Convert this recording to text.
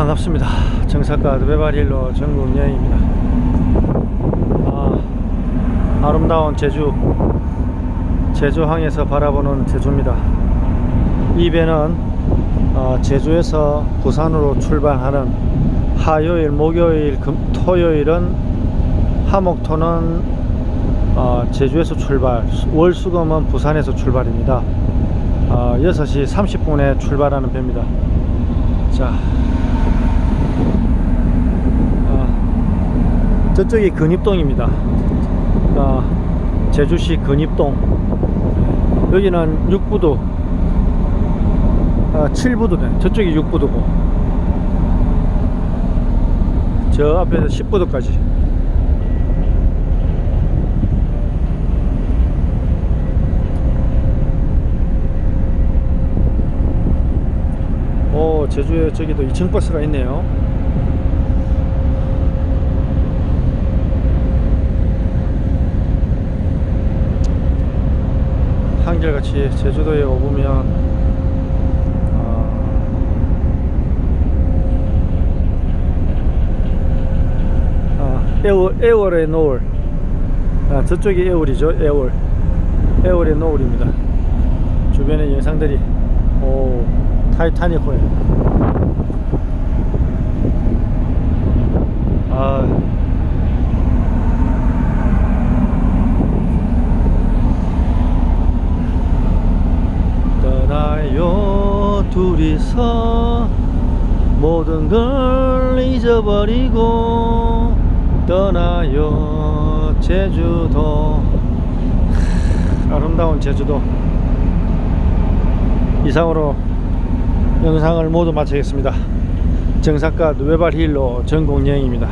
반갑습니다. 정사가 외발일로 전국 여행입니다. 아, 아름다운 제주, 제주항에서 바라보는 제주입니다. 이 배는 어, 제주에서 부산으로 출발하는 화요일, 목요일, 금, 토요일은 화목토는 어, 제주에서 출발, 월수금은 부산에서 출발입니다. 어, 6시 30분에 출발하는 배입니다. 자, 아, 저쪽이 근입동입니다. 아, 제주시 근입동. 여기는 6부도, 아, 7부도네. 저쪽이 6부도고. 저 앞에서 10부도까지. 오, 제주에 저기도 2층 버스가 있네요. 한결같이 제주도에 오면 아, 에월, 에월의 노을. 아, 저쪽이 에월이죠 에월. 에월의 노을입니다. 주변의 영상들이 오 타이타닉 호에 아 떠나요 둘이서 모든 걸 잊어버리고 떠나요. 제주도. 크, 아름다운 제주도. 이상으로 영상을 모두 마치겠습니다. 정상가 외발 힐로 전국 여행입니다